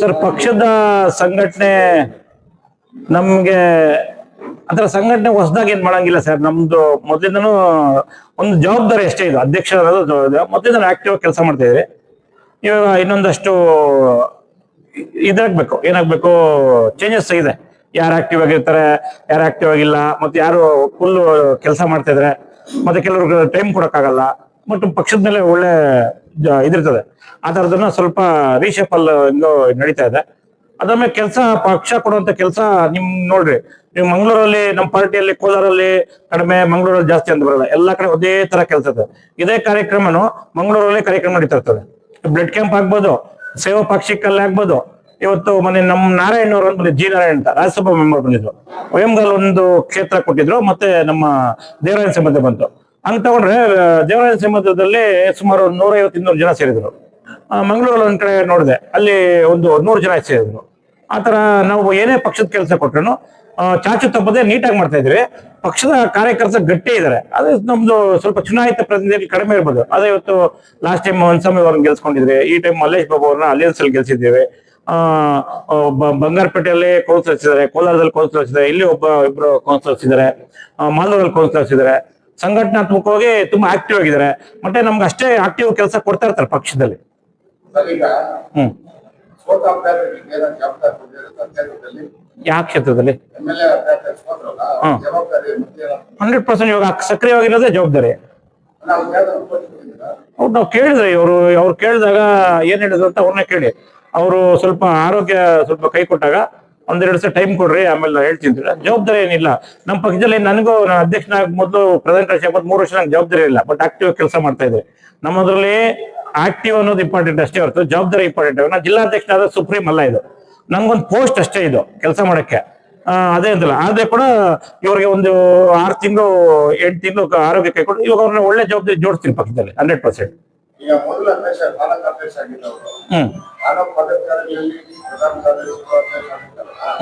Sir, ಪಕ್ಷದ ಸಂಘಟನೆ ನಮ್ಗೆ, ಅದರ ಸಂಘಟನೆ ಹೊಸದಾಗಿ ಏನ್ ಮಾಡಂಗಿಲ್ಲ ಸರ್. ನಮ್ದು ಮೊದಲಿಂದನೂ ಒಂದು ಜವಾಬ್ದಾರಿ ಎಷ್ಟೇ ಇದು. ಅಧ್ಯಕ್ಷ ಮೊದಲಿಂದ ಆಕ್ಟಿವ್ ಕೆಲಸ ಮಾಡ್ತಾ ಇದ್ರಿ ಇವಾಗ ಇನ್ನೊಂದಷ್ಟು ಇದಾಗ್ಬೇಕು. ಏನಾಗ್ಬೇಕು? ಚೇಂಜಸ್ ಇದೆ. ಯಾರು ಆಕ್ಟಿವ್ ಆಗಿರ್ತಾರೆ, ಯಾರು ಆಕ್ಟಿವ್ ಆಗಿಲ್ಲ, ಮತ್ತೆ ಯಾರು ಫುಲ್ ಕೆಲಸ ಮಾಡ್ತಾ ಇದ್ರೆ, ಮತ್ತೆ ಕೆಲವ್ರಿಗೆ ಟೈಮ್ ಕೊಡಕ್ಕಾಗಲ್ಲ. ಮತ್ತು ಪಕ್ಷದ ಮೇಲೆ ಒಳ್ಳೆ ಇದಿರ್ತದೆ. ಆ ಥರದನ್ನ ಸ್ವಲ್ಪ ರೀಶೇಪ್ ಅಲ್ಲಿ ನಡೀತಾ ಇದೆ. ಅದಾದ್ಮೇಲೆ ಕೆಲಸ ಪಕ್ಷ ಕೊಡುವಂತ ಕೆಲಸ ನಿಮ್ ನೋಡ್ರಿ. ನೀವು ಮಂಗಳೂರಲ್ಲಿ ನಮ್ಮ ಪಾರ್ಟಿಯಲ್ಲಿ ಕೋಲಾರಲ್ಲಿ ಕಡಿಮೆ ಮಂಗಳೂರಲ್ಲಿ ಜಾಸ್ತಿ ಅಂತ ಬರಲ್ಲ. ಎಲ್ಲಾ ಕಡೆ ಒಂದೇ ತರ ಕೆಲಸ ಇದೆ. ಇದೇ ಕಾರ್ಯಕ್ರಮನು ಮಂಗಳೂರಲ್ಲಿ ಕಾರ್ಯಕ್ರಮ ನಡೀತಾ ಇರ್ತದೆ. ಬ್ಲಡ್ ಕ್ಯಾಂಪ್ ಆಗ್ಬೋದು, ಸೇವಾ ಪಾಕ್ಷಿಕಲ್ಲಿ ಆಗ್ಬೋದು. ಇವತ್ತು ಮನೆ ನಮ್ಮ ನಾರಾಯಣ ಅವರು ಅಂದ್ರೆ ಜಿ ನಾರಾಯಣ್ ಅಂತ, ರಾಜ್ಯಸಭಾ ಮೆಂಬರ್ ಬಂದಿದ್ರು. ವಯಂಗಲ್ ಒಂದು ಕ್ಷೇತ್ರ ಕೊಟ್ಟಿದ್ರು, ಮತ್ತೆ ನಮ್ಮ ದೇವರಾಯನ ಸಂಬಂಧ ಬಂತು. ಹಂಗ್ ತಗೊಂಡ್ರೆ ದೇವರಾಜ ಸಿಂಹದಲ್ಲಿ ಸುಮಾರು ನೂರೈವತ್ತು ಇನ್ನೂರು ಜನ ಸೇರಿದ್ರು. ಮಂಗಳೂರಲ್ಲಿ ಒಂದ್ ಕಡೆ ನೋಡಿದೆ, ಅಲ್ಲಿ ಒಂದು ನೂರು ಜನ ಸೇರಿದ್ರು. ಆತರ ನಾವು ಏನೇ ಪಕ್ಷದ ಕೆಲಸ ಕೊಟ್ರು ಚಾಚು ತಪ್ಪದೆ ನೀಟಾಗಿ ಮಾಡ್ತಾ ಇದ್ರಿ ಪಕ್ಷದ ಕಾರ್ಯಕರ್ತ ಗಟ್ಟಿ ಇದಾರೆ. ಅದೇ ನಮ್ದು ಸ್ವಲ್ಪ ಚುನಾಯಿತ ಪ್ರತಿನಿಧಿ ಕಡಿಮೆ ಇರ್ಬೋದು. ಅದೇ ಇವತ್ತು ಲಾಸ್ಟ್ ಟೈಮ್ ಒಂದ್ಸಮಯ ಅವ್ರನ್ನ ಗೆಲ್ಸ್ಕೊಂಡಿದ್ರಿ ಈ ಟೈಮ್ ಮಲ್ಲೇಶ್ ಬಾಬು ಅವ್ರನ್ನ ಅಲಿಯನ್ಸ್ ಅಲ್ಲಿ ಗೆಲ್ಸಿದ್ದೇವೆ. ಆ ಬಂಗಾರಪೇಟೆಯಲ್ಲಿ ಕೌನ್ಸಿಲರ್ಸ್ ಇದ್ದಾರೆ ಕೋಲಾರದಲ್ಲಿ ಕೌನ್ಸಿಲರ್ಸ್ ಇದ್ದಾರೆ ಇಲ್ಲಿ ಒಬ್ಬ, ಇಬ್ರು ಕೌನ್ಸಿಲರ್ಸ್ ಇದ್ದಾರೆ ಮಾಲೂರಲ್ಲಿ ಕೌನ್ಸಿಲರ್ಸ್ ಇದ್ದಾರೆ ಸಂಘಟನಾತ್ಮಕವಾಗಿ ತುಂಬಾ ಆಕ್ಟಿವ್ ಆಗಿದ್ದಾರೆ. ಮತ್ತೆ ನಮ್ಗೆ ಅಷ್ಟೇ ಆಕ್ಟಿವ್ ಕೆಲಸ ಕೊಡ್ತಾ ಇರ್ತಾರೆ ಪಕ್ಷದಲ್ಲಿ. ಹ್ಮ್. ಯಾವ ಕ್ಷೇತ್ರದಲ್ಲಿ? ಹಂಡ್ರೆಡ್ ಪರ್ಸೆಂಟ್ ಇವಾಗ ಸಕ್ರಿಯವಾಗಿರೋದೇ ಜವಾಬ್ದಾರಿ. ಅವ್ರು ನಾವು ಕೇಳಿದ್ರೆ ಇವರು ಅವ್ರು ಕೇಳಿದಾಗ ಏನ್ ಹೇಳಿದ್ರು ಅಂತ ಅವ್ರನ್ನ ಕೇಳಿ. ಅವರು ಸ್ವಲ್ಪ ಆರೋಗ್ಯ ಸ್ವಲ್ಪ ಕೈ ಕೊಟ್ಟಾಗ ಒಂದೆರಡು ದಿವಸ ಟೈಮ್ ಕೊಡ್ರಿ ಆಮೇಲೆ ನಾನು ಹೇಳ್ತೀನಿ. ಜವಾಬ್ದಾರಿ ಏನಿಲ್ಲ. ನಮ್ಮ ಪಕ್ಷದಲ್ಲಿ ನನಗೂ ನಾನು ಅಧ್ಯಕ್ಷನ ಮೊದಲು ಪ್ರಧಾನ ಕಾರ್ಯದರ್ಶಿ ಮೂರು ವರ್ಷ ನಂಗೆ ಜವಾಬ್ದಾರಿ ಇಲ್ಲ. ಬಟ್ ಆಕ್ಟಿವ್ ಕೆಲಸ ಮಾಡ್ತಾ ಇದ್ದೆ. ನಮ್ಮದ್ರಲ್ಲಿ ಆಕ್ಟಿವ್ ಅನ್ನೋದು ಇಂಪಾರ್ಟೆಂಟ್ ಅಷ್ಟೇ ಹೊರತು ಜವಾಬ್ದಾರಿ ಇಂಪಾರ್ಟೆಂಟ್ ನಾನು ಜಿಲ್ಲಾಧ್ಯಕ್ಷನಾದ ಸುಪ್ರೀಂ ಅಲ್ಲ ಇದು. ನಂಗೊಂದು ಪೋಸ್ಟ್ ಅಷ್ಟೇ ಇದು ಕೆಲಸ ಮಾಡಕ್ಕೆ. ಆ, ಅದೇ ಅಂತಲ್ಲ. ಆದ್ರೆ ಕೂಡ ಇವ್ರಿಗೆ ಒಂದು ಆರು ತಿಂಗಳು ಎಂಟು ತಿಂಗಳು ಆರೋಗ್ಯ ಕೈ ಕೊಟ್ಟು ಇವಾಗ ಅವ್ರನ್ನ ಒಳ್ಳೆ ಜವಾಬ್ದಾರಿ ಜೋಡಿಸ್ತೀನಿ ಪಕ್ಷದಲ್ಲಿ ಹಂಡ್ರೆಡ್ ಪರ್ಸೆಂಟ್ ಹ್ಮ್.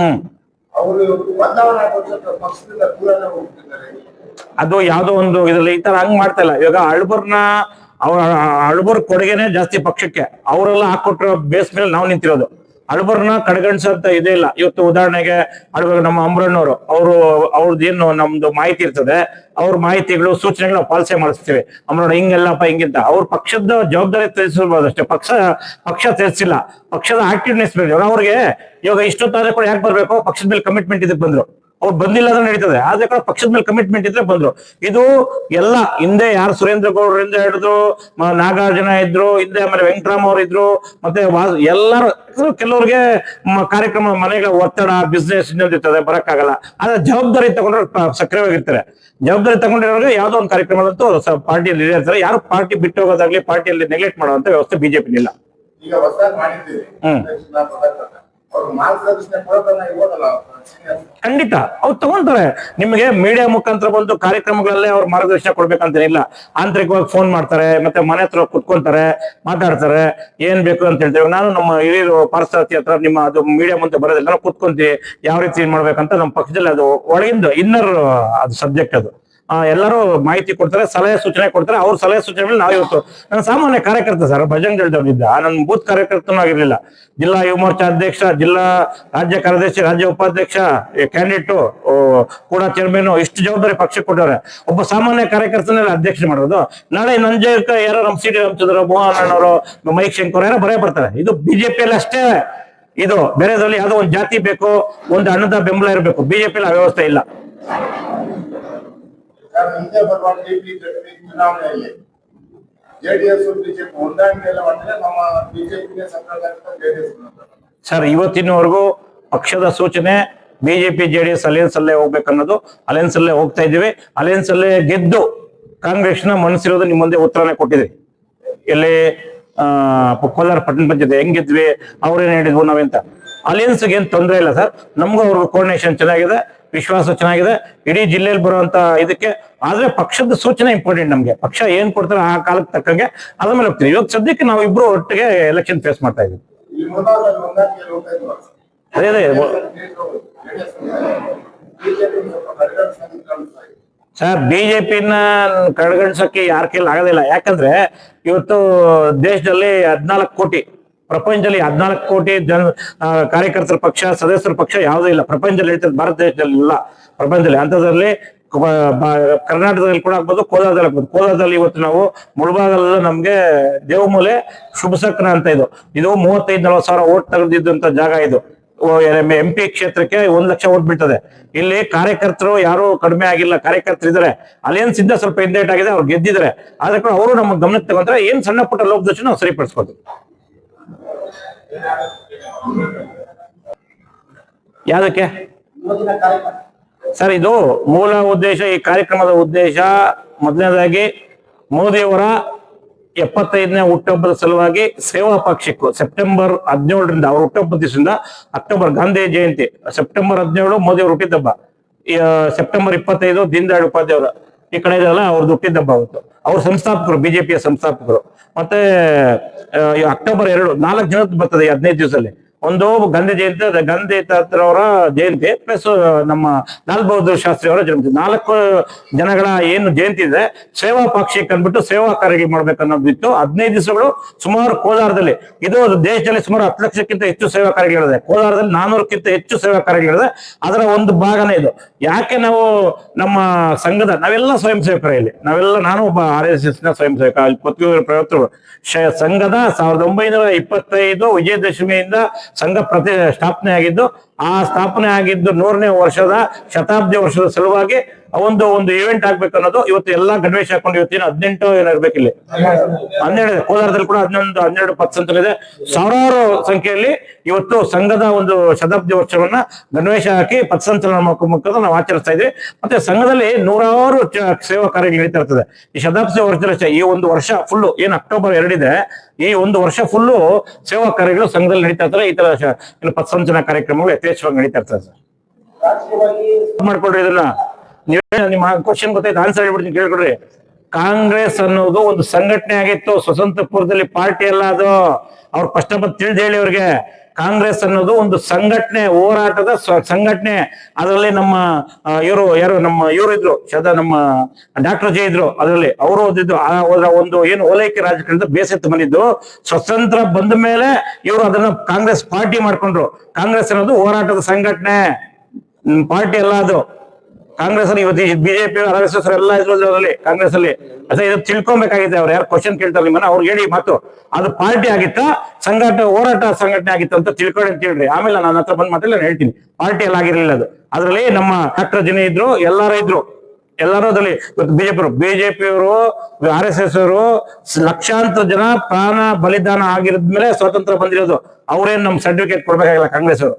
ಹ್ಮ್. ಅವರು ಬದಲಾವಣೆ ಪಕ್ಷದ ಪಕ್ಷದಿಂದ ದೂರನೇ ಹೋಗ್ತಿದ್ದಾರೆ. ಅದು ಯಾವ್ದೋ ಒಂದು ಇದ್ರಲ್ಲಿ ಈ ತರ ಹಂಗ್ ಮಾಡ್ತಾ ಇಲ್ಲ. ಇವಾಗ ಅಳ್ಬರ್ನ ಅವ್ರ ಅಳ್ಬರ್ ಕೊಡುಗೆನೆ ಜಾಸ್ತಿ ಪಕ್ಷಕ್ಕೆ. ಅವರೆಲ್ಲ ಹಾಕೊಟ್ಟಿರೋ ಬೇಸ್ ಮೇಲೆ ನಾವು ನಿಂತಿರೋದು. ಅಳ್ಬರ್ನ ಕಡೆಗಣಿಸಂತ ಇದೇ ಇಲ್ಲ. ಇವತ್ತು ಉದಾಹರಣೆಗೆ ಅಳ್ಬರ್ ನಮ್ಮ ಅಂಬ್ರಣ್ಣವರು ಅವರು ಏನು ನಮ್ದು ಮಾಹಿತಿ ಇರ್ತದೆ, ಅವ್ರ ಮಾಹಿತಿಗಳು ಸೂಚನೆಗಳು ಪಾಲಿಸಿ ಮಾಡಿಸ್ತೀವಿ. ಅಮ್ರಣ್ಣ, ಹಿಂಗೆಲ್ಲಪ್ಪ, ಹಿಂಗಿಂತ. ಅವ್ರ ಪಕ್ಷದ ಜವಾಬ್ದಾರಿ ತಿಳಿಸಬಹುದು ಅಷ್ಟೇ. ಪಕ್ಷ ಪಕ್ಷ ತಿಳಿಸಿಲ್ಲ ಪಕ್ಷದ ಆಕ್ಟಿವ್ನೆಸ್ ಇವಾಗ ಅವ್ರಿಗೆ, ಇವಾಗ ಇಷ್ಟೊತ್ತಾದ್ರೆ ಕೂಡ ಯಾಕೆ ಬರ್ಬೇಕು? ಪಕ್ಷದ ಮೇಲೆ ಕಮಿಟ್ಮೆಂಟ್ ಇದಕ್ಕೆ ಬಂದ್ರು. ಅವ್ರು ಬಂದಿಲ್ಲ ಅಂದ್ರೆ ನಡೀತದೆ. ಆದ್ರೆ ಕೂಡ ಪಕ್ಷದ ಮೇಲೆ ಕಮಿಟ್ಮೆಂಟ್ ಇದ್ರೆ ಬಂದ್ರು. ಇದು ಎಲ್ಲ ಹಿಂದೆ ಯಾರು ಸುರೇಂದ್ರ ಗೌಡರಿಂದ ಹಿಡಿದ್ರು ನಾಗಾರ್ಜುನ ಇದ್ರು ಹಿಂದೆ ಆಮೇಲೆ ವೆಂಕಟರಾಮ್ ಅವ್ರು ಇದ್ರು ಮತ್ತೆ ಎಲ್ಲರೂ ಕೆಲವರಿಗೆ ಕಾರ್ಯಕ್ರಮ ಮನೆಗೆ ಒತ್ತಡ ಬಿಸ್ನೆಸ್ ಇನ್ನೊಂದಿರ್ತದೆ ಬರಕ್ಕಾಗಲ್ಲ. ಆದ್ರೆ ಜವಾಬ್ದಾರಿ ತಗೊಂಡ್ರೆ ಸಕ್ರಿಯವಾಗಿರ್ತಾರೆ. ಜವಾಬ್ದಾರಿ ತಗೊಂಡಿರೋರಿಗೆ ಯಾವ್ದೋ ಒಂದು ಕಾರ್ಯಕ್ರಮದಂತೂ ಪಾರ್ಟಿಯಲ್ಲಿ ಇರ್ತಾರೆ. ಯಾರು ಪಾರ್ಟಿ ಬಿಟ್ಟು ಹೋಗೋದಾಗ್ಲಿ ಪಾರ್ಟಿಯಲ್ಲಿ ನೆಗ್ಲೆಕ್ಟ್ ಮಾಡುವಂತ ವ್ಯವಸ್ಥೆ ಬಿಜೆಪಿ ಇಲ್ಲ. ಹ್ಮ್. ಖಂಡಿತ. ಅವ್ರು ತಗೊಂತಾರೆ. ನಿಮಗೆ ಮೀಡಿಯಾ ಮುಖಾಂತರ ಬಂದು ಕಾರ್ಯಕ್ರಮಗಳಲ್ಲೇ ಅವ್ರ ಮಾರ್ಗದರ್ಶನ ಕೊಡ್ಬೇಕಂತೇನಿಲ್ಲ ಆಂತರಿಕವಾಗಿ ಫೋನ್ ಮಾಡ್ತಾರೆ, ಮತ್ತೆ ಮನೆ ಹತ್ರ ಕುತ್ಕೊಂತಾರೆ, ಮಾತಾಡ್ತಾರೆ. ಏನ್ ಬೇಕು ಅಂತ ಹೇಳ್ತೇವೆ. ನಾನು ನಮ್ಮ ಹಿರಿಯರು ಪಾರಸಾರಥಿ ಹತ್ರ ನಿಮ್ಮ ಅದು ಮೀಡಿಯಾ ಮುಂದೆ ಬರೋದಿಲ್ಲ ನಾವು ಕುತ್ಕೊಂತೀವಿ. ಯಾವ ರೀತಿ ಏನ್ ಮಾಡ್ಬೇಕಂತ ನಮ್ಮ ಪಕ್ಷದಲ್ಲಿ ಅದು ಒಳಗಿಂದ ಇನ್ನರ್ ಅದು ಸಬ್ಜೆಕ್ಟ್ ಅದು. ಎಲ್ಲರೂ ಮಾಹಿತಿ ಕೊಡ್ತಾರೆ ಸಲಹೆ ಸೂಚನೆ ಕೊಡ್ತಾರೆ ಅವ್ರ ಸಲಹೆ ಸೂಚನೆ ಮೇಲೆ ನಾವು ಇವತ್ತು ನಾನು ಸಾಮಾನ್ಯ ಕಾರ್ಯಕರ್ತ ಸರ್ ಭಜಂಗ್ ಇದ್ದ ನನ್ನ ಬೂತ್ ಕಾರ್ಯಕರ್ತನೂ ಆಗಿರ್ಲಿಲ್ಲ. ಜಿಲ್ಲಾ ಯುವ ಮೋರ್ಚಾ ಅಧ್ಯಕ್ಷ ಜಿಲ್ಲಾ ರಾಜ್ಯ ಕಾರ್ಯದರ್ಶಿ ರಾಜ್ಯ ಉಪಾಧ್ಯಕ್ಷ ಕ್ಯಾಂಡಿಡೇಟ್ ಕೂಡ ಚೇರ್ಮನ್ ಇಷ್ಟು ಜವಾಬ್ದಾರಿ ಪಕ್ಷಕ್ಕೆ ಕೊಟ್ಟವ್ರೆ. ಒಬ್ಬ ಸಾಮಾನ್ಯ ಕಾರ್ಯಕರ್ತನಲ್ಲಿ ಅಧ್ಯಕ್ಷ ಮಾಡೋದು. ನಾಳೆ ನಂಜಕ ಯಾರೋ ನಮ್ಮ C D Ramachandra Mohan Mike Shankar ಯಾರೋ ಬರೇ ಬರ್ತಾರೆ. ಇದು ಬಿಜೆಪಿಯಲ್ಲಿ ಅಷ್ಟೇ. ಇದು ಬೇರೆದ್ರಲ್ಲಿ ಯಾವುದೋ ಒಂದು ಜಾತಿ ಬೇಕು ಒಂದು ಹಣದ ಬೆಂಬಲ ಇರಬೇಕು. ಬಿಜೆಪಿಯಲ್ಲಿ ಆ ವ್ಯವಸ್ಥೆ ಇಲ್ಲ. ಹಿಂದೆ ಬರುವ ಟಿಪಿ ಚುನಾವಣೆಯಲ್ಲಿ ಜೆಡಿಎಸ್ ಬಿಜೆಪಿ ಹೊಂದಾಣಿಕೆ ಎಲ್ಲ ಮಾಡಿದ್ರೆ ನಮ್ಮ ಬಿಜೆಪಿಗೆ ಸರ್, ಇವತ್ತಿನವರೆಗೂ ಪಕ್ಷದ ಸೂಚನೆ ಬಿಜೆಪಿ ಜೆಡಿಎಸ್ ಅಲಯನ್ಸ್ ಅಲ್ಲೇ ಹೋಗ್ಬೇಕನ್ನೋದು ಅಲಯನ್ಸ್ ಅಲ್ಲೇ ಹೋಗ್ತಾ ಇದೀವಿ ಅಲಯನ್ಸ್ ಅಲ್ಲೇ ಗೆದ್ದು ಕಾಂಗ್ರೆಸ್ನ ಮನಸ್ಸಿರೋದು ನಿಮ್ಮ ಮುಂದೆ ಉತ್ತರನೇ ಕೊಟ್ಟಿದೆ. ಎಲ್ಲಿ ಕೋಲಾರ ಪಟ್ಟಣ ಪಂಚಾಯತ್ ಹೆಂಗಿದ್ವಿ ಅವ್ರೇನ್ ಹೇಳಿದ್ವು ನಾವೆಂತ. ಅಲಯನ್ಸ್ ಏನ್ ತೊಂದರೆ ಇಲ್ಲ ಸರ್. ನಮಗೂ ಅವ್ರ ಕೋರ್ಡಿನೇಷನ್ ಚೆನ್ನಾಗಿದೆ. ವಿಶ್ವಾಸ ಚೆನ್ನಾಗಿದೆ. ಇಡೀ ಜಿಲ್ಲೆಯಲ್ಲಿ ಬರುವಂತ ಇದಕ್ಕೆ. ಆದ್ರೆ ಪಕ್ಷದ ಸೂಚನೆ ಇಂಪಾರ್ಟೆಂಟ್ ನಮ್ಗೆ. ಪಕ್ಷ ಏನ್ ಕೊಡ್ತಾರೆ ಆ ಕಾಲಕ್ಕೆ ತಕ್ಕಂಗೆ ಅದ್ರ ಮೇಲೆ ಹೋಗ್ತೀವಿ. ಇವಾಗ ಸದ್ಯಕ್ಕೆ ನಾವು ಇಬ್ರು ಒಟ್ಟಿಗೆ ಎಲೆಕ್ಷನ್ ಫೇಸ್ ಮಾಡ್ತಾ ಇದೀವಿ ಅದೇ ಅದೇ. ಸರ್, ಬಿಜೆಪಿನ ಕಡೆಗಣಿಸಕ್ಕೆ ಯಾರ ಕೈಲಿ ಆಗೋದಿಲ್ಲ. ಯಾಕಂದ್ರೆ ಇವತ್ತು ದೇಶದಲ್ಲಿ ಹದಿನಾಲ್ಕು ಕೋಟಿ ಪ್ರಪಂಚದಲ್ಲಿ ಹದ್ನಾಲ್ಕು ಕೋಟಿ ಜನ ಕಾರ್ಯಕರ್ತರ ಪಕ್ಷ, ಸದಸ್ಯರ ಪಕ್ಷ ಯಾವುದೂ ಇಲ್ಲ. ಪ್ರಪಂಚದಲ್ಲಿ ಹೇಳ್ತದೆ ಭಾರತ ದೇಶದಲ್ಲಿ ಇಲ್ಲ. ಪ್ರಪಂಚದಲ್ಲಿ ಅಂಥದ್ರಲ್ಲಿ ಕರ್ನಾಟಕದಲ್ಲಿ ಕೂಡ ಆಗ್ಬೋದು, ಕೋಲಾರದಲ್ಲಿ ಆಗ್ಬೋದು. ಕೋಲಾರದಲ್ಲಿ ಇವತ್ತು ನಾವು ಮುಳಬಾಗಲ ನಮ್ಗೆ ದೇವಮೂಲೆ ಶುಭಸಕ್ನ ಅಂತ ಇದು. ಇದು ಮೂವತ್ತೈದು, ನಲವತ್ತು ಸಾವಿರ ಓಟ್ ತೆಗೆದಿದ್ದಂತ ಜಾಗ ಇದು. ಎಂ ಪಿ ಕ್ಷೇತ್ರಕ್ಕೆ ಒಂದ್ ಲಕ್ಷ ಓಟ್ ಬಿಟ್ಟದೆ. ಇಲ್ಲಿ ಕಾರ್ಯಕರ್ತರು ಯಾರು ಕಡಿಮೆ ಆಗಿಲ್ಲ. ಕಾರ್ಯಕರ್ತರು ಇದಾರೆ. ಅಲಿಯನ್ಸ್ ಇಂದ ಸ್ವಲ್ಪ ಹಿಂದೇಟ್ ಆಗಿದೆ. ಅವ್ರು ಗೆದ್ದಿದ್ದಾರೆ. ಆದ್ರೆ ಅವರು ನಮ್ಮ ಗಮನಕ್ಕೆ ತಗೊಂಡ್ರೆ ಏನ್ ಸಣ್ಣ ಪುಟ್ಟ ಲೋಪದೋಷ ನಾವು ಯಾವ್ದಕ್ಕೆ? ಸರ್, ಇದು ಮೂಲ ಉದ್ದೇಶ, ಈ ಕಾರ್ಯಕ್ರಮದ ಉದ್ದೇಶ ಮೊದಲನೇದಾಗಿ ಮೋದಿಯವರ ಎಪ್ಪತ್ತೈದನೇ ಹುಟ್ಟುಹಬ್ಬದ ಸಲುವಾಗಿ ಸೇವಾ ಪಕ್ಷಕ್ಕೂ ಸೆಪ್ಟೆಂಬರ್ ಹದಿನೇಳರಿಂದ, ಅವ್ರ ಹುಟ್ಟುಹಬ್ಬದ ದಿವಸದಿಂದ ಅಕ್ಟೋಬರ್ ಗಾಂಧಿ ಜಯಂತಿ, ಸೆಪ್ಟೆಂಬರ್ ಹದಿನೇಳು ಮೋದಿಯವರು ಹುಟ್ಟಿದ್ದಬ್ಬ ಸೆಪ್ಟೆಂಬರ್ ಇಪ್ಪತ್ತೈದು ದೀನ್ ದಯಾಳ್ ಉಪಾಧ್ಯಾಯ ಅವರ ಈ ಕಡೆ ಇದೆಲ್ಲ ಅವ್ರದ್ದು ಹುಟ್ಟಿದಬ್ಬ ಆಗುತ್ತೆ ಅವ್ರ ಸಂಸ್ಥಾಪಕರು, ಬಿಜೆಪಿಯ ಸಂಸ್ಥಾಪಕರು. ಮತ್ತೆ ಅಕ್ಟೋಬರ್ ಎರಡು ನಾಲ್ಕು ಜನಕ್ಕೆ ಬರ್ತದೆ ಹದಿನೈದು ದಿವಸದಲ್ಲಿ. ಒಂದು ಗಂಧ ಜಯಂತಿ ಗಾಂಧಿ ತಾತ್ರವರ ಜಯಂತಿ. ಪ್ಲಸ್ ನಮ್ಮ ಲಾಲ್ ಬಹದ್ದೂರ್ ಶಾಸ್ತ್ರಿ ಅವರ ಜಯಂತಿ. ನಾಲ್ಕು ಜನಗಳ ಏನು ಜಯಂತಿ ಇದೆ, ಸೇವಾ ಪಕ್ಷಕ್ಕೆ ಅಂದ್ಬಿಟ್ಟು ಸೇವಾ ಕಾರ್ಯ ಮಾಡ್ಬೇಕನ್ನೋದಿತ್ತು. ಹದಿನೈದು ದಿವಸಗಳು ಸುಮಾರು ಕೋಲಾರದಲ್ಲಿ. ಇದು ದೇಶದಲ್ಲಿ ಸುಮಾರು ಹತ್ತು ಲಕ್ಷಕ್ಕಿಂತ ಹೆಚ್ಚು ಸೇವಾ ಕಾರ್ಯಗಳಿದೆ ಕೋಲಾರದಲ್ಲಿ ನಾನೂರಕ್ಕಿಂತ ಹೆಚ್ಚು ಸೇವಾ ಕಾರ್ಯಗಳಿದೆ ಅದರ ಒಂದು ಭಾಗನೇ ಇದು. ಯಾಕೆ ನಾವು ನಮ್ಮ ಸಂಘದ, ನಾವೆಲ್ಲ ಸ್ವಯಂ ಸೇವಕರ ಇಲ್ಲಿ. ನಾವೆಲ್ಲ, ನಾನು ಒಬ್ಬ ಆರ್ ಎಸ್ ಎಸ್ನ ಸ್ವಯಂ ಸೇವಕ ಶ- ಸಂಘದ ಸಾವಿರದ ಒಂಬೈನೂರ ಇಪ್ಪತ್ತೈದು ವಿಜಯದಶಮಿಯಿಂದ ಸಂಘ ಪ್ರತಿ ಸ್ಥಾಪನೆ ಆಗಿದ್ದು ಆ ಸ್ಥಾಪನೆ ಆಗಿದ್ದು ನೂರನೇ ವರ್ಷದ ಶತಾಬ್ದಿ ವರ್ಷದ ಸಲುವಾಗಿ ಒಂದು ಒಂದು ಇವೆಂಟ್ ಆಗ್ಬೇಕು ಅನ್ನೋದು ಇವತ್ತು ಎಲ್ಲಾ ಗಣವೇಶ ಹಾಕೊಂಡು ಇವತ್ತೇನು ಹದಿನೆಂಟು ಏನೋ ಇರ್ಬೇಕಿಲ್ಲಿ ಹನ್ನೆರಡು. ಕೋಲಾರದಲ್ಲಿ ಕೂಡ ಹನ್ನೊಂದು ಹನ್ನೆರಡು ಪರ್ಸೆಂಟ್ ಇದೆ. ಸಾವಿರಾರು ಸಂಖ್ಯೆಯಲ್ಲಿ ಇವತ್ತು ಸಂಘದ ಒಂದು ಶತಾಬ್ದಿ ವರ್ಷವನ್ನ ಗಣವೇಶ ಹಾಕಿ ಪಥಸಂಚಲನ ಮುಖಾಂತರ ನಾವು ಆಚರಿಸ್ತಾ ಇದ್ವಿ ಮತ್ತೆ ಸಂಘದಲ್ಲಿ ನೂರಾರು ಸೇವಾ ಕಾರ್ಯಗಳು ನಡೀತಾ ಇರ್ತದೆ. ಈ ಶತಾಬ್ದಿ ವರ್ಷ ಈ ಒಂದು ವರ್ಷ ಫುಲ್ಲು ಏನ್ ಅಕ್ಟೋಬರ್ ಎರಡಿದೆ ಈ ಒಂದು ವರ್ಷ ಫುಲ್ಲು ಸೇವಾ ಕಾರ್ಯಗಳು ಸಂಘದಲ್ಲಿ ನಡೀತಾ ಇರ್ತಾರೆ ಈ ತರ ಪಥಸಂಚಲನ ಕಾರ್ಯಕ್ರಮಗಳು ಯಥೇಚ್ಛವಾಗಿ ನಡೀತಾ ಇರ್ತದೆ ಮಾಡ್ಕೊಡ್ರಿ ಇದನ್ನ ನೀವೇ ನಿಮ್ಮ ಕ್ವಶನ್ ಗೊತ್ತಾಯ್ತು ಆನ್ಸರ್ ಹೇಳ್ಬಿಡ್ತೀನಿ ಕೇಳ್ಕೊಡ್ರಿ ಕಾಂಗ್ರೆಸ್ ಅನ್ನೋದು ಒಂದು ಸಂಘಟನೆ ಆಗಿತ್ತು, ಸ್ವತಂತ್ರಪುರದಲ್ಲಿ ಪಾರ್ಟಿ ಅಲ್ಲ ಅದು. ಅವ್ರು ಆಫ್ ತಿಳಿದು ಹೇಳಿ ಅವ್ರಿಗೆ. ಕಾಂಗ್ರೆಸ್ ಅನ್ನೋದು ಒಂದು ಸಂಘಟನೆ, ಹೋರಾಟದ ಸಂಘಟನೆ. ಅದರಲ್ಲಿ ನಮ್ಮ ಇವರು, ಯಾರು, ನಮ್ಮ, ಇವರು ಇದ್ರು ಶದಾ ನಮ್ಮ ಡಾಕ್ಟರ್ ಜೆ ಇದ್ರು, ಅದರಲ್ಲಿ ಅವರು ಓದಿದ್ದು ಒಂದು ಏನು ಓಲೈಕೆ ರಾಜಕಾರಣದ ಬೇಸತ್ತು ಬಂದಿದ್ದು. ಸ್ವತಂತ್ರ ಬಂದ ಮೇಲೆ ಇವರು ಅದನ್ನ ಕಾಂಗ್ರೆಸ್ ಪಾರ್ಟಿ ಮಾಡ್ಕೊಂಡ್ರು. ಕಾಂಗ್ರೆಸ್ ಅನ್ನೋದು ಹೋರಾಟದ ಸಂಘಟನೆ. ಪಾರ್ಟಿ ಅಲ್ಲ ಅದು. ಕಾಂಗ್ರೆಸ್ ಅಲ್ಲಿ ಇವತ್ತು ಬಿಜೆಪಿ ಆರ್ ಎಸ್ ಎಸ್ ಎಲ್ಲ ಇದ್ರಲ್ಲಿ ಕಾಂಗ್ರೆಸ್ ಅಲ್ಲಿ ಅದೇ ಇದು ತಿಳ್ಕೊಬೇಕಾಗಿದೆ ಅವ್ರು, ಯಾರು ಕ್ವಶನ್ ಕೇಳ್ತಾರೆ ನಿಮ್ಮನ್ನ, ಅವ್ರು ಹೇಳಿ ಮಾತು. ಅದು ಪಾರ್ಟಿ ಆಗಿತ್ತ, ಸಂಘಟನೆ, ಹೋರಾಟ ಸಂಘಟನೆ ಆಗಿತ್ತು ಅಂತ ತಿಳ್ಕೊಂಡು ಅಂತ ಹೇಳ್ರಿ. ಆಮೇಲೆ ನಾನು ಹತ್ರ ಬಂದ್ ಮಾತ್ರ ನಾನು ಹೇಳ್ತೀನಿ. ಪಾರ್ಟಿ ಎಲ್ಲ ಆಗಿರ್ಲಿಲ್ಲ ಅದು. ಅದರಲ್ಲಿ ನಮ್ಮ ಡಾಕ್ಟರ್ ಜನ ಇದ್ರು, ಎಲ್ಲಾರು ಇದ್ರು. ಎಲ್ಲರೂ ಅದ್ರಲ್ಲಿ ಇವತ್ತು ಬಿಜೆಪಿ ಬಿಜೆಪಿ ಅವರು ಆರ್ ಎಸ್ ಎಸ್ ಅವರು, ಲಕ್ಷಾಂತರ ಜನ ಪ್ರಾಣ ಬಲಿದಾನ ಆಗಿರದ್ಮೇಲೆ ಸ್ವಾತಂತ್ರ್ಯ ಬಂದಿರೋದು. ಅವ್ರೇನ್ ನಮ್ ಸರ್ಟಿಫಿಕೇಟ್ ಕೊಡ್ಬೇಕಾಗಿಲ್ಲ ಕಾಂಗ್ರೆಸ್ ಅವರು.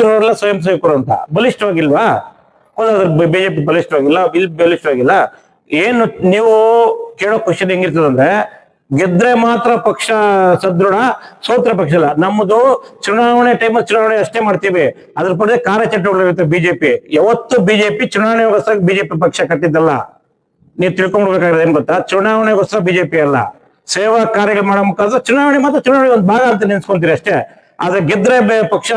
ಇವರೆಲ್ಲ ಸ್ವಯಂ ಸೇವಕರು ಅಂತ. ಬಲಿಷ್ಠವಾಗಿಲ್ವಾ? ಬಿಜೆಪಿ ಬಲಿಷ್ಠವಾಗಿಲ್ಲ ಇಲ್ಲಿ ಬಲಿಷ್ಠವಾಗಿಲ್ಲ. ಏನು ನೀವು ಕೇಳೋ ಕ್ವಶನ್ ಹೆಂಗಿರ್ತದಂದ್ರೆ ಗೆದ್ರೆ ಮಾತ್ರ ಪಕ್ಷ ಸದೃಢ, ಸೋತ್ರ ಪಕ್ಷ ಇಲ್ಲ ನಮ್ಮದು ಚುನಾವಣೆ ಟೈಮ್ ಚುನಾವಣೆ ಅಷ್ಟೇ ಮಾಡ್ತೀವಿ. ಅದ್ರ ಪಡೆ ಕಾರ್ಯಚಟುವಟಿಕೆ ಇರುತ್ತೆ ಬಿಜೆಪಿ. ಯಾವತ್ತು ಬಿಜೆಪಿ ಚುನಾವಣೆಗೋಸ್ಕರ ಬಿಜೆಪಿ ಪಕ್ಷ ಕಟ್ಟಿದ್ದಲ್ಲ. ನೀವು ತಿಳ್ಕೊಂಡ್ಬೇಕಾದ್ರೆ ಏನ್ ಗೊತ್ತಾ? ಚುನಾವಣೆಗೋಸ್ಕರ ಬಿಜೆಪಿ ಅಲ್ಲ. ಸೇವಾ ಕಾರ್ಯಗಳು ಮಾಡೋ ಮುಖಾಂತರ ಚುನಾವಣೆ ಮಾತ್ರ ಚುನಾವಣೆ ಒಂದು ಭಾಗ ಅಂತ ನೆನ್ಸ್ಕೊಂತೀರಿ ಅಷ್ಟೇ. ಆದ್ರೆ ಗೆದ್ರೆ ಪಕ್ಷ,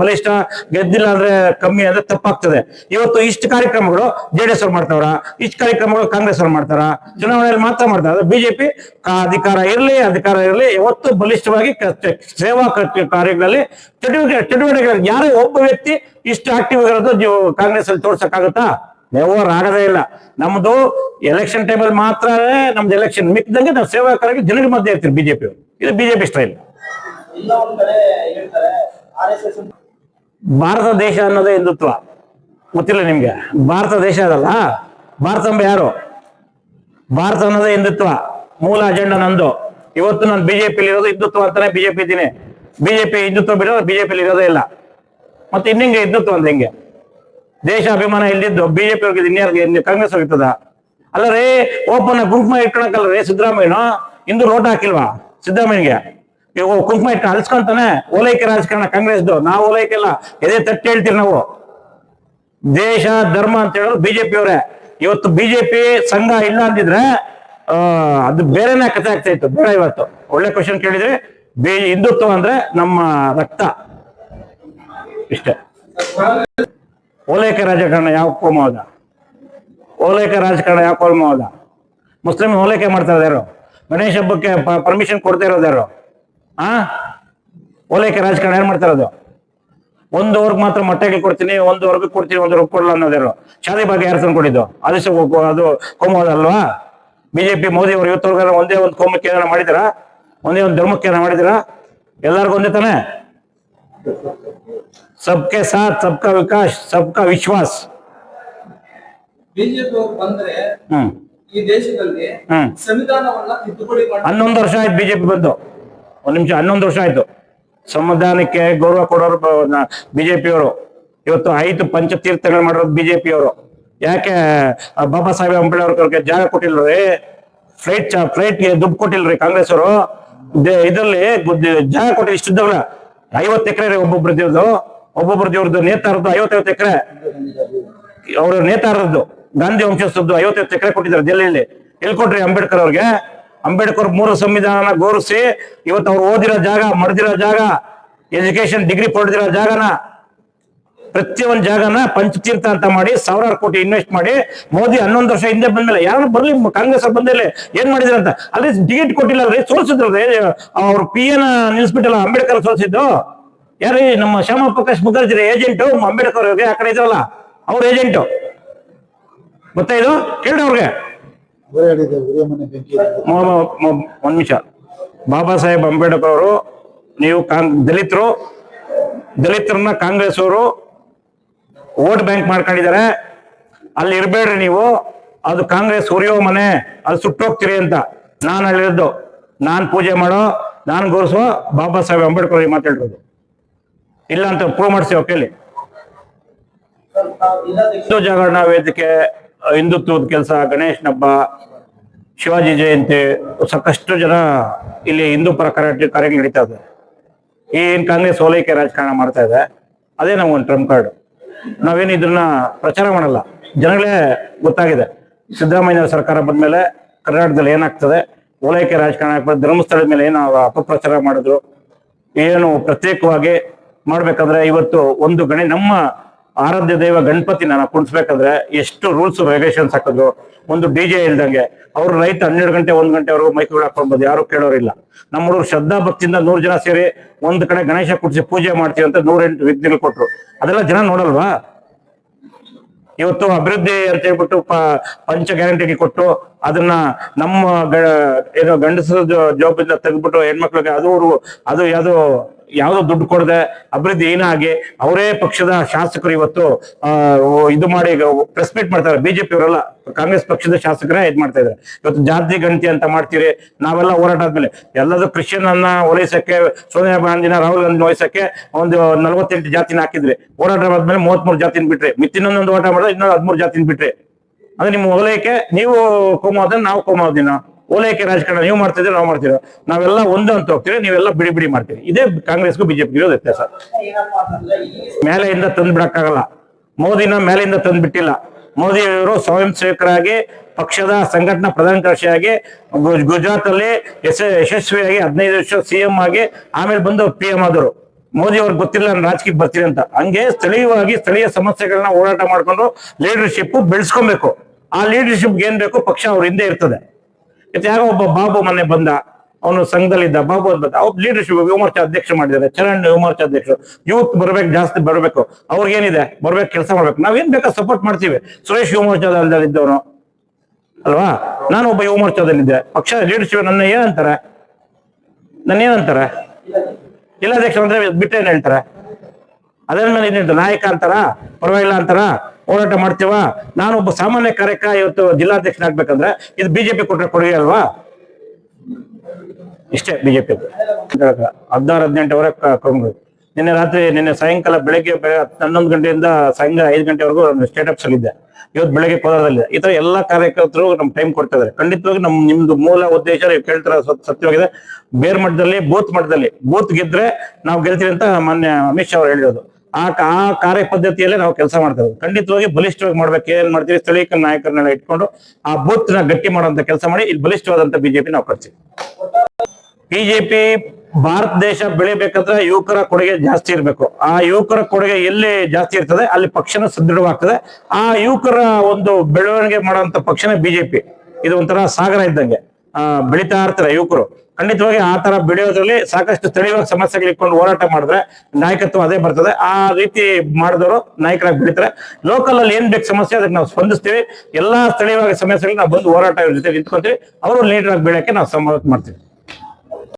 ಬಲಿಷ್ಠ ಗೆದ್ದಿಲ್ಲ ಅಂದ್ರೆ ಕಮ್ಮಿ ಅಂದ್ರೆ ತಪ್ಪಾಗ್ತದೆ. ಇವತ್ತು ಇಷ್ಟು ಕಾರ್ಯಕ್ರಮಗಳು ಜೆಡಿಎಸ್ ಅವ್ರು ಮಾಡ್ತಾವ್ರ, ಇಷ್ಟು ಕಾರ್ಯಕ್ರಮಗಳು ಕಾಂಗ್ರೆಸ್ ಅವ್ರು ಮಾಡ್ತಾರ, ಚುನಾವಣೆಯಲ್ಲಿ ಮಾತ್ರ ಮಾಡ್ತಾರೆ. ಬಿಜೆಪಿ ಅಧಿಕಾರ ಇರಲಿ ಅಧಿಕಾರ ಇರಲಿ, ಯಾವತ್ತು ಬಲಿಷ್ಠವಾಗಿ ಸೇವಾ ಕಾರ್ಯಗಳಲ್ಲಿ ಚಟುವಟಿಕೆ ಚಟುವಟಿಕೆಗಳಲ್ಲಿ ಯಾರೋ ಒಬ್ಬ ವ್ಯಕ್ತಿ ಇಷ್ಟು ಆಕ್ಟಿವ್ ಆಗಿರೋದು ನೀವು ಕಾಂಗ್ರೆಸ್ ಅಲ್ಲಿ ತೋರ್ಸಕ್ಕಾಗತ್ತಾ? ವ್ಯವಹಾರ ಆಗದೇ ಇಲ್ಲ. ನಮ್ದು ಎಲೆಕ್ಷನ್ ಟೈಮಲ್ಲಿ ಮಾತ್ರ ನಮ್ದು ಎಲೆಕ್ಷನ್ ಮಿಕ್ಕಿದಂಗೆ ನಾವು ಸೇವಾ ಕಾರ್ಯಕ್ಕೆ ಜನರ ಮಧ್ಯೆ ಇರ್ತೀವಿ ಬಿಜೆಪಿ ಇದು ಬಿಜೆಪಿ ಸ್ಟೈಲ್ ಭಾರತ ದೇಶ ಅನ್ನೋದೇ ಹಿಂದುತ್ವ. ಗೊತ್ತಿಲ್ಲ ನಿಮ್ಗೆ? ಭಾರತ ದೇಶ ಅದಲ್ಲ? ಭಾರತ ಅಂಬ ಯಾರು? ಭಾರತ ಅನ್ನೋದೇ ಹಿಂದುತ್ವ. ಮೂಲ ಅಜೆಂಡಾ ನಂದು. ಇವತ್ತು ನಾನು ಬಿಜೆಪಿ ಇರೋದು ಹಿಂದುತ್ವ ಅಂತಾನೆ ಬಿಜೆಪಿ ಇದ್ದೀನಿ. ಬಿಜೆಪಿ ಹಿಂದುತ್ವ ಬಿಡೋ ಬಿಜೆಪಿ ಇರೋದೇ ಇಲ್ಲ. ಮತ್ತೆ ಇನ್ನಿಂಗೆ ಹಿಂದುತ್ವ ಅಂದ್ರೆ ಹೆಂಗೆ? ದೇಶ ಅಭಿಮಾನ ಇಲ್ದಿದ್ದು ಬಿಜೆಪಿ ಅವ್ರಿಗೆ ಇನ್ಯಾರಿಗೆ ಕಾಂಗ್ರೆಸ್ ಹೋಗಿರ್ತದ? ಅಲ್ಲ ರೀ ಓಪನ್ ಕುಂಕುಮ ಇಟ್ಕೊಳಕಲ್ಲ ರೀ ಸಿದ್ದರಾಮಯ್ಯನು? ಇಂದು ಲೋಟ ಹಾಕಿಲ್ವಾ ಸಿದ್ದರಾಮಯ್ಯಗೆ ಇವಾಗ ಕುಂಕುಮ ಇಟ್ಟು ಅಳಿಸ್ಕೊಳ್ತಾನೆ ಓಲೈಕೆ ರಾಜಕಾರಣ ಕಾಂಗ್ರೆಸ್ದು. ನಾವು ಓಲೈಕೆ ಎದೇ ತಟ್ಟಿ ಹೇಳ್ತೀರಿ ನಾವು. ದೇಶ, ಧರ್ಮ ಅಂತ ಹೇಳೋದು ಬಿಜೆಪಿ ಅವರೇ ಇವತ್ತು ಬಿಜೆಪಿ ಸಂಘ ಇಲ್ಲ ಅಂದಿದ್ರೆ ಅದು ಬೇರೆನೇ ಕಥೆ ಆಗ್ತಾ ಇತ್ತು. ಬೇಡ ಇವತ್ತು. ಒಳ್ಳೆ ಕ್ವಶನ್ ಕೇಳಿದ್ರೆ, ಬಿ, ಹಿಂದುತ್ವ ಅಂದ್ರೆ ನಮ್ಮ ರಕ್ತ. ಇಷ್ಟೇ. ಓಲೈಕೆ ರಾಜಕಾರಣ ಯಾವ ಕೋಮ ಅದ? ಓಲೈಕೆ ರಾಜಕಾರಣ ಯಾವ ಕೋಮ ಹೋದ ಮುಸ್ಲಿಂ ಓಲೈಕೆ ಮಾಡ್ತಾ ಇದ್ದಾರೋ ಗಣೇಶ ಹಬ್ಬಕ್ಕೆ ಪರ್ಮಿಷನ್ ಕೊಡ್ತಾ ಇರೋದು ಯಾರು? ಆ? ಓಲೈಕೆ ರಾಜಕಾರಣ ಏನ್ ಮಾಡ್ತಾರೆ ಅದು? ಒಂದು ವರ್ಗ ಮಾತ್ರ ಮೊಟ್ಟೆಗೆ ಕೊಡ್ತೀನಿ ಒಂದು ವರ್ಗ ಕೊಡ್ತೀನಿ ಒಂದು ವರ್ಗ ಕೊಡಲ್ಲ ಅನ್ನೋದೇರು ಶಾದಿ ಬಗ್ಗೆ ಯಾರು ತಂದ್ಕೊಂಡಿದ್ದು ಆದೇಶ ಅದು ಕೋಮೋದಲ್ವಾ ಬಿಜೆಪಿ ಮೋದಿ ಅವರು ಇವತ್ತವರೆಗೂ ಒಂದೇ ಒಂದು ಕೋಮಕ್ಕೆ ಏನಾರ ಮಾಡಿದಿರಾ ಒಂದೇ ಒಂದು ಧರ್ಮಕ್ಕೆ ಏನಾರ ಮಾಡಿದಿರಾ ಎಲ್ಲಾರ್ಗು ಒಂದೇ ತಾನೆ? ಸಬ್ಕೆ ಸಾಥ್ ಸಬ್ಕಾ ವಿಕಾಸ್ ಸಬ್ಕಾ ವಿಶ್ವಾಸ್. ಬಿಜೆಪಿ ಬಂದ್ರೆ ಹ್ಮ್. ಈ ದೇಶದಲ್ಲಿ ಹ್ಮ್. ಸಂವಿಧಾನವನ್ನ ತಿದ್ದುಪಡಿ ಹನ್ನೊಂದು ವರ್ಷ ಆಯ್ತು ಬಿಜೆಪಿ ಬಂದು. ಒಂದ್ ನಿಮಿಷ, ಹನ್ನೊಂದು ವರ್ಷ ಆಯ್ತು. ಸಂವಿಧಾನಕ್ಕೆ ಗೌರವ ಕೊಡೋರು ಬಿಜೆಪಿಯವರು. ಇವತ್ತು ಐದು ಪಂಚತೀರ್ಥಗಳು ಮಾಡಿರೋದು ಬಿಜೆಪಿಯವರು. ಯಾಕೆ ಬಾಬಾ ಸಾಹೇಬ್ ಅಂಬೇಡ್ಕರ್ ಜಾಗ ಕೊಟ್ಟಿಲ್ರಿ ಫ್ಲೈಟ್ ಫ್ಲೈಟ್ಗೆ ದುಡ್ಡು ಕೊಟ್ಟಿಲ್ರಿ ಕಾಂಗ್ರೆಸ್ ಅವರು. ಇದರಲ್ಲಿ ಜಾಗ ಕೊಟ್ಟಿಲ್ಲ ಇಷ್ಟಿದ್ದವಲ್ಲ ಐವತ್ತು ಎಕರೆ ರೀ ಒಬ್ಬೊಬ್ರ ದೇವ್ರದ್ದು ಒಬ್ಬೊಬ್ರ ದೇವ್ರದ್ದು ನೇತಾರದ್ದು ಐವತ್ತೈವತ್ತು ಎಕರೆ. ಅವ್ರ ನೇತಾರದ್ದು, ಗಾಂಧಿ ವಂಶಸ್ಥದ್ದು ಐವತ್ತೈವತ್ತು ಎಕರೆ ಕೊಟ್ಟಿದ್ದಾರೆ ದೆಹಲಿಯಲ್ಲಿ ಎಲ್ಲಿ ಕೊಟ್ರಿ ಅಂಬೇಡ್ಕರ್ ಅವ್ರಿಗೆ? ಅಂಬೇಡ್ಕರ್ ಮೂರು ಸಂವಿಧಾನ ಗೌರವಿಸಿ ಇವತ್ತು ಅವ್ರು ಓದಿರೋ ಜಾಗ ಮಡ್ದಿರೋ ಜಾಗ ಎಜುಕೇಶನ್ ಡಿಗ್ರಿ ಪಡೆದಿರೋ ಜಾಗನ, ಪ್ರತಿಯೊಂದು ಜಾಗನ ಪಂಚತೀರ್ಥ ಅಂತ ಮಾಡಿ ಸಾವಿರಾರು ಕೋಟಿ ಇನ್ವೆಸ್ಟ್ ಮಾಡಿ ಮೋದಿ ಹನ್ನೊಂದು ವರ್ಷ ಹಿಂದೆ ಬಂದ್ಮೇಲೆ ಯಾರು ಬರ್ಲಿ, ಕಾಂಗ್ರೆಸ್ ಬಂದಿಲ್ಲ ಏನ್ ಮಾಡಿದ್ರು ಅಂತ? ಅಲ್ಲಿ ಟಿಕೆಟ್ ಕೊಟ್ಟಿಲ್ಲ ಸೋಲ್ಸಿದ್ರು ಅವ್ರ. ಪಿ ಎನ್ ನಿಲ್ಸ್ಬಿಟ್ಟಲ್ಲ ಅಂಬೇಡ್ಕರ್ ಸೋಲ್ಸಿದ್ದು. ಯಾರು ನಮ್ಮ ಶ್ಯಾಮ ಪ್ರಕಾಶ್ ಮುಖರ್ಜಿ ಏಜೆಂಟು ಅಂಬೇಡ್ಕರ್ ಅವ್ರಿಗೆ ಆ ಕಡೆ ಇದ್ರಲ್ಲ, ಅವ್ರ ಏಜೆಂಟು ಗೊತ್ತಾಯ್ತು ಕೇಳಿ ಅವ್ರಿಗೆ. ಒಂದ್ ನಿಮಿಷ. ಬಾಬಾ ಸಾಹೇಬ್ ಅಂಬೇಡ್ಕರ್ ಅವರು ನೀವು ಕಾಂಗ್ ದಲಿತರು ದಲಿತರನ್ನ ಕಾಂಗ್ರೆಸ್ ಅವರು ವೋಟ್ ಬ್ಯಾಂಕ್ ಮಾಡ್ಕೊಂಡಿದ್ದಾರೆ. ಅಲ್ಲಿ ಇರಬೇಡ್ರಿ ನೀವು. ಅದು ಕಾಂಗ್ರೆಸ್ ಉರಿಯೋ ಮನೆ ಅದು ಸುಟ್ಟೋಗ್ತೀರಿ ಅಂತ ನಾನು ಅಲ್ಲಿರೋದು. ನಾನು ಪೂಜೆ ಮಾಡೋ ನಾನು ಗೌರವಿಸೋ ಬಾಬಾ ಸಾಹೇಬ್ ಅಂಬೇಡ್ಕರ್ ಅವ್ರಿಗೆ ಮಾತಾಡಿರೋದು ಇಲ್ಲ ಅಂತ ಪ್ರೂವ್ ಮಾಡಿಸಿ ಕೇಳಿ ಜಾಗರಣ ವೇದಿಕೆ ಹಿಂದುತ್ವದ ಕೆಲಸ ಗಣೇಶನ ಹಬ್ಬ ಶಿವಾಜಿ ಜಯಂತಿ, ಸಾಕಷ್ಟು ಜನ ಇಲ್ಲಿ ಹಿಂದೂ ಪರ ಕಾರ್ಯ ನಡೀತಾ ಇದೆ. ಏನ್ ಕಾಂಗ್ರೆಸ್ ಓಲೈಕೆ ರಾಜಕಾರಣ ಮಾಡ್ತಾ ಇದೆ, ಅದೇ ಒಂದು ಟ್ರಂಪ್ ಕಾರ್ಡ್. ನಾವೇನು ಇದನ್ನ ಪ್ರಚಾರ ಮಾಡಲ್ಲ. ಜನಗಳೇ ಗೊತ್ತಾಗಿದೆ. ಸಿದ್ದರಾಮಯ್ಯ ಸರ್ಕಾರ ಬಂದ್ಮೇಲೆ ಕರ್ನಾಟಕದಲ್ಲಿ ಏನಾಗ್ತದೆ? ಓಲೈಕೆ ರಾಜಕಾರಣ ಧರ್ಮಸ್ಥಳದ ಮೇಲೆ ಏನು ಅಪಪ್ರಚಾರ ಮಾಡಿದ್ರು. ಏನು ಪ್ರತ್ಯೇಕವಾಗಿ ಮಾಡ್ಬೇಕಂದ್ರೆ ಇವತ್ತು ಒಂದು ಗಣಿ ನಮ್ಮ ಆರಾಧ್ಯ ದೈವ ಗಣಪತಿನ ಕುಣಿಸ್ಬೇಕಂದ್ರೆ ಎಷ್ಟು ರೂಲ್ಸ್ ರೆಗ್ಯುಲೇಷನ್ಸ್ ಹಾಕಿದ್ರು. ಒಂದು ಡಿ ಜೆ ಇಲ್ದಂಗೆ ಅವ್ರು ರೈತ ಹನ್ನೆರಡು ಗಂಟೆ, ಒಂದ್ ಗಂಟೆವರೆಗೂ ಮೈಕ್ಗಳು ಹಾಕೊಂಡ್ಬೋದು ಯಾರು ಕೇಳೋರಿಲ್ಲ. ನಮ್ಮ ಹುಡುಗರು ಶ್ರದ್ಧಾ ಭಕ್ತಿಯಿಂದ ನೂರು ಜನ ಸೇರಿ ಒಂದ್ ಕಡೆ ಗಣೇಶ ಕುಡಿಸಿ ಪೂಜೆ ಮಾಡ್ತೀವಿ ಅಂತ ನೂರೆಂಟು ವಿಘ್ನಗಳು ಕೊಟ್ರು. ಅದೆಲ್ಲ ಜನ ನೋಡಲ್ವಾ? ಇವತ್ತು ಅಭಿವೃದ್ಧಿ ಅಂತ ಹೇಳ್ಬಿಟ್ಟು ಪಂಚ ಗ್ಯಾರಂಟಿ ಕೊಟ್ಟು ಅದನ್ನ ನಮ್ಮ ಏನೋ ಏನು ಜಾಬ್ ಇಂದ ತೆಗೆದ್ಬಿಟ್ಟು ಹೆಣ್ಮಕ್ಳಿಗೆ ಅದು ಅದು ಯಾವ್ದು ಯಾವ್ದೋ ದುಡ್ಡು ಕೊಡದೆ ಅಭಿವೃದ್ಧಿ ಏನಾಗಿ ಅವರೇ ಪಕ್ಷದ ಶಾಸಕರು ಇವತ್ತು ಇದು ಮಾಡಿ ಪ್ರೆಸ್ ಮೀಟ್ ಮಾಡ್ತಾರೆ. ಬಿಜೆಪಿ ಅವರೆಲ್ಲ, ಕಾಂಗ್ರೆಸ್ ಪಕ್ಷದ ಶಾಸಕರೇ ಇದ್ ಮಾಡ್ತಾ ಇದ್ದಾರೆ. ಇವತ್ತು ಜಾತಿ ಗಣತಿ ಅಂತ ಮಾಡ್ತೀರಿ, ನಾವೆಲ್ಲ ಹೋರಾಟ ಆದ್ಮೇಲೆ. ಎಲ್ಲದೂ ಕ್ರಿಶ್ಚಿಯನ್ ಅನ್ನ ಓಲೈಸಕ್ಕೆ, ಸೋನಿಯಾ ಗಾಂಧಿನ ರಾಹುಲ್ ಗಾಂಧಿ ವಹಿಸಕ್ಕೆ ಒಂದು ನಲವತ್ತೆಂಟು ಜಾತಿನ ಹಾಕಿದ್ರಿ. ಹೋರಾಟ ಆದ್ಮೇಲೆ ಮೂವತ್ಮೂರು ಜಾತಿನ ಬಿಟ್ರಿ. ಮತ್ತೆ ಇನ್ನೊಂದೊಂದು ಹೋರಾಟ ಮಾಡಿದ್ರೆ ಇನ್ನೊಂದು ಹದಿಮೂರು ಜಾತಿನ ಬಿಟ್ರಿ. ಅಂದ್ರೆ ನಿಮ್ಮ ಓಲೈಕೆ, ನೀವು ಕೋಮಾವಧಿನ ನಾವು ಕೋಮಾವಧಿನ ಓಲೈಕೆ ರಾಜಕಾರಣ ನೀವು ಮಾಡ್ತಿದ್ರೆ ನಾವು ಮಾಡ್ತೀವಿ ನಾವೆಲ್ಲ ಒಂದು ಅಂತ ಹೋಗ್ತೀವಿ ನೀವೆಲ್ಲ ಬಿಡಿ ಬಿಡಿ ಮಾಡ್ತೀರಿ. ಇದೇ ಕಾಂಗ್ರೆಸ್ಗೂ ಬಿಜೆಪಿಗೂ ಇರೋದು ವ್ಯತ್ಯಾಸ. ಮೇಲೆಯಿಂದ ತಂದು ಬಿಡಕ್ಕಾಗಲ್ಲ. ಮೋದಿನ ಮೇಲೆಯಿಂದ ತಂದು ಬಿಟ್ಟಿಲ್ಲ. ಮೋದಿ ಅವರು ಸ್ವಯಂ ಸೇವಕರಾಗಿ ಪಕ್ಷದ ಸಂಘಟನಾ ಪ್ರಧಾನ ಕಾರ್ಯದರ್ಶಿಯಾಗಿ ಗುಜರಾತ್ ಅಲ್ಲಿ ಯಶ, ಯಶಸ್ವಿಯಾಗಿ ಹದಿನೈದು ವರ್ಷ ಸಿಎಂ ಆಗಿ, ಆಮೇಲೆ ಬಂದು ಪಿ ಎಂ ಆದರು ಮೋದಿ ಅವ್ರಿಗೆ ಗೊತ್ತಿಲ್ಲ, ನಾನು ರಾಜಕೀಯಕ್ಕೆ ಬರ್ತೀನಿ ಅಂತ. ಹಂಗೆ ಸ್ಥಳೀಯವಾಗಿ ಸ್ಥಳೀಯ ಸಮಸ್ಯೆಗಳನ್ನ ಹೋರಾಟ ಮಾಡ್ಕೊಂಡು ಲೀಡರ್ಶಿಪ್ ಬೆಳೆಸ್ಕೊಬೇಕು. ಆ ಲೀಡರ್ಶಿಪ್ ಏನ್ ಬೇಕು? ಪಕ್ಷ ಅವ್ರ ಹಿಂದೆ ಇರ್ತದೆ. ಮತ್ತೆ ಯಾರೋ ಒಬ್ಬ ಬಾಬು ಮೊನ್ನೆ ಬಂದ, ಅವನು ಸಂಘದಲ್ಲಿದ್ದ ಬಾಬು ಅಂತ ಬಂದ, ಅವ್ರು ಲೀಡರ್ಶಿಪ್ ಯುವಮೋರ್ಚಾ ಅಧ್ಯಕ್ಷ ಮಾಡಿದ್ದಾರೆ, ಚರಣ್ ಯುವಮೋರ್ಚಾ ಅಧ್ಯಕ್ಷರು. ಯೂತ್ ಬರ್ಬೇಕು, ಜಾಸ್ತಿ ಬರಬೇಕು. ಅವ್ರಿಗೇನಿದೆ? ಬರ್ಬೇಕು, ಕೆಲಸ ಮಾಡ್ಬೇಕು. ನಾವೇನ್ ಬೇಕಾ ಸಪೋರ್ಟ್ ಮಾಡ್ತೀವಿ? ಸುರೇಶ್ ಯುವಮೋರ್ಚಾದಲ್ಲಿದ್ದವನು ಅಲ್ವಾ? ನಾನು ಒಬ್ಬ ಯುವಮೋರ್ಚಾದಲ್ಲಿದ್ದೆ ಪಕ್ಷ ಲೀಡರ್ಶಿಪ್ ನನ್ನ ಏನಂತಾರೆ ನನ್ನ ಏನಂತಾರೆ ಜಿಲ್ಲಾಧ್ಯಕ್ಷ ಅಂದ್ರೆ ಬಿಟ್ಟೆ ಏನ್ ಹೇಳ್ತಾರೆ ನಾನು ನಾಯಕ ಅಂತಾರ? ಪರವಾಗಿಲ್ಲ ಅಂತಾರ? ಹೋರಾಟ ಮಾಡ್ತೀವ? ನಾನು ಒಬ್ಬ ಸಾಮಾನ್ಯ ಕಾರ್ಯಕ ಇವತ್ತು ಜಿಲ್ಲಾಧ್ಯಕ್ಷನಾಗ್ಬೇಕಂದ್ರೆ ಇದು ಬಿಜೆಪಿ ಕೊಟ್ಟರೆ ಕೊಡುಗೆ ಅಲ್ವಾ? ಇಷ್ಟೇ ಬಿಜೆಪಿ ಹದಿನಾರು ಹದಿನೆಂಟುವರೆ ಕ್ರಮಗಳು ನಿನ್ನೆ ರಾತ್ರಿ, ನಿನ್ನೆ ಸಾಯಂಕಾಲ ಬೆಳಗ್ಗೆ ಹನ್ನೊಂದು ಗಂಟೆಯಿಂದ ಸಾಯಂಕಾಲ ಐದು ಗಂಟೆವರೆಗೂ ಸ್ಟೇಟಪ್ಸ್ ಅಲ್ಲಿದ್ದೆ. ಇವತ್ತು ಬೆಳಗ್ಗೆ ಕೋಲಾರದಲ್ಲಿ. ಈ ತರ ಎಲ್ಲಾ ಕಾರ್ಯಕರ್ತರು ನಮ್ಮ ಟೈಮ್ ಕೊಡ್ತಾ ಇದಾರೆ. ಖಂಡಿತವಾಗಿ ನಮ್ ನಿಮ್ದು ಮೂಲ ಉದ್ದೇಶ ನೀವು ಕೇಳ್ತಾರ ಸತ್- ಸತ್ಯವಾಗಿದೆ. ಬೇರ್ ಮಟ್ಟದಲ್ಲಿ ಬೂತ್ ಮಟ್ಟದಲ್ಲಿ. ಬೂತ್ ಗೆದ್ರೆ ನಾವು ಗೆಲ್ತೀವಿ ಅಂತ ಮಾನ್ಯ ಅಮಿತ್ ಶಾ ಅವ್ರು ಹೇಳಿರೋದು. ಆ ಆ ಕಾರ್ಯ ಪದ್ಧತಿಯಲ್ಲೇ ನಾವು ಕೆಲಸ ಮಾಡ್ತೇವೆ. ಖಂಡಿತವಾಗಿ ಬಲಿಷ್ಠವಾಗಿ ಮಾಡ್ಬೇಕು. ಏನ್ ಮಾಡ್ತೀವಿ ಸ್ಥಳೀಯ ನಾಯಕರನ್ನೆಲ್ಲ ಇಟ್ಕೊಂಡು ಆ ಬೂತ್ನ ಗಟ್ಟಿ ಮಾಡುವಂತ ಕೆಲಸ ಮಾಡಿ, ಇಲ್ಲಿ ಬಲಿಷ್ಠವಾದಂತ ಬಿಜೆಪಿ ನಾವು ಕಟ್ತೀವಿ. ಬಿಜೆಪಿ ಭಾರತ ದೇಶ ಬೆಳಿಬೇಕಂದ್ರೆ ಯುವಕರ ಕೊಡುಗೆ ಜಾಸ್ತಿ ಇರಬೇಕು. ಆ ಯುವಕರ ಕೊಡುಗೆ ಎಲ್ಲಿ ಜಾಸ್ತಿ ಇರ್ತದೆ? ಅಲ್ಲಿ ಪಕ್ಷನ ಸದೃಢವಾಗ್ತದೆ. ಆ ಯುವಕರ ಒಂದು ಬೆಳವಣಿಗೆ ಮಾಡುವಂತ ಪಕ್ಷನೇ ಬಿಜೆಪಿ. ಇದು ಒಂಥರ ಸಾಗರ ಇದ್ದಂಗೆ. ಆ ಬೆಳಿತಾ ಇರ್ತಾರೆ ಯುವಕರು. ಖಂಡಿತವಾಗಿ ಆ ತರ ಬೆಳೆಯೋದ್ರಲ್ಲಿ ಸಾಕಷ್ಟು ಸ್ಥಳೀಯವಾಗಿ ಸಮಸ್ಯೆಗಳು ಇಟ್ಕೊಂಡು ಹೋರಾಟ ಮಾಡಿದ್ರೆ ನಾಯಕತ್ವ ಅದೇ ಬರ್ತದೆ. ಆ ರೀತಿ ಮಾಡಿದವರು ನಾಯಕರಾಗಿ ಬೆಳಿತಾರೆ. ಲೋಕಲ್ ಅಲ್ಲಿ ಏನ್ ಬೇಕು ಸಮಸ್ಯೆ, ಅದಕ್ಕೆ ನಾವು ಸ್ಪಂದಿಸ್ತೀವಿ. ಎಲ್ಲಾ ಸ್ಥಳೀಯವಾಗಿ ಸಮಸ್ಯೆಗಳು ನಾವು ಬಂದು ಹೋರಾಟ ಜೊತೆ ನಿಂತ್ಕೊಂತೀವಿ. ಅವರು ಲೀಡರ್ ಆಗಿ ಬೆಳೆಯಕ್ಕೆ ನಾವು ಸಮರ್ಥ ಮಾಡ್ತೀವಿ.